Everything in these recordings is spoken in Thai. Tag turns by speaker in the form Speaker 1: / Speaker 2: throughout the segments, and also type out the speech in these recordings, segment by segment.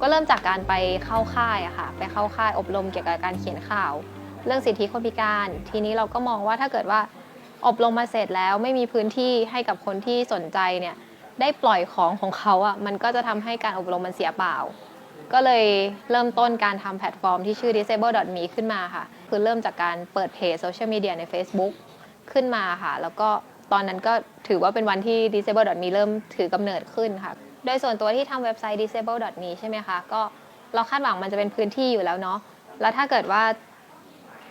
Speaker 1: ก็เริ่มจากการไปเข้าค่ายอะค่ะ ไปเข้าค่ายอบรมเกี่ยวกับการเขียนข่าว เรื่องสิทธิคนพิการ ทีนี้เราก็มองว่าถ้าเกิดว่าอบรมมาเสร็จแล้วไม่มีพื้นที่ให้กับคนที่สนใจเนี่ยได้ปล่อยของของเขาอะมันก็จะทำให้การอบรมมันเสียเปล่า ก็เลยเริ่มต้นการทำแพลตฟอร์มที่ชื่อ disable.me ขึ้นมาค่ะ คือเริ่มจากการเปิดเพจโซเชียลมีเดียใน Facebook ขึ้นมาค่ะ แล้วก็ตอนนั้นก็ถือว่าเป็นวันที่ disable.me เริ่มถือกำเนิดขึ้นค่ะ โดยส่วนตัวที่ทำเว็บไซต์ disable.me ใช่ไหมคะ ก็เราคาดหวังมันจะเป็นพื้นที่อยู่แล้วเนาะ แล้วถ้าเกิดว่า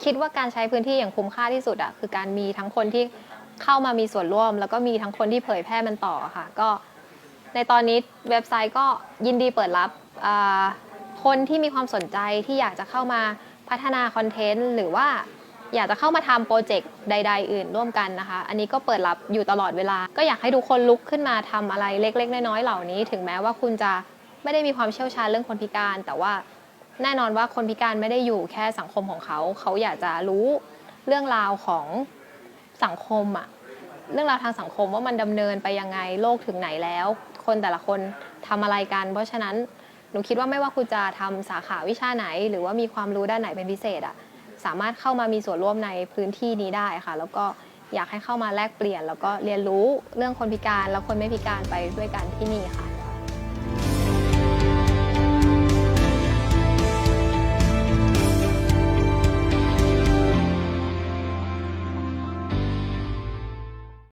Speaker 1: คิดว่าการใช้พื้นที่อย่างคุ้มค่าที่สุดอะคือการมีทั้งคนที่เข้ามามีส่วนร่วม แล้วก็มีทั้งคนที่เผยแพร่มันต่อค่ะ ก็ในตอนนี้เว็บไซต์ก็ยินดีเปิดรับคนที่มีความสนใจที่อยากจะเข้ามาพัฒนาคอนเทนต์หรือว่า อยากจะเข้ามาทำโปรเจกต์ใด ๆ อื่นร่วมกันนะคะ อันนี้ก็เปิดรับอยู่ตลอดเวลา ก็อยากให้ทุกคนลุกขึ้นมาทำอะไรเล็ก ๆ น้อยๆเหล่านี้ ถึงแม้ว่าคุณจะไม่ได้มีความเชี่ยวชาญเรื่องคนพิการ แต่ว่าแน่นอนว่าคนพิการไม่ได้อยู่แค่สังคมของเขา เขาอยากจะรู้เรื่องราวของสังคมอะเรื่องราวทางสังคมว่ามันดำเนินไปยังไงโลกถึงไหนแล้ว คนแต่ละคนทำอะไรกัน เพราะฉะนั้นหนูคิดว่าไม่ว่าคุณจะทำสาขาวิชาไหน หรือว่ามีความรู้ด้านไหนเป็นพิเศษอะ สามารถเข้ามามีส่วนร่วมในพื้นที่นี้ได้ค่ะ แล้วก็อยากให้เข้ามาแลกเปลี่ยน แล้วก็เรียนรู้เรื่องคนพิการและคนไม่พิการไปด้วยกันที่นี่ค่ะ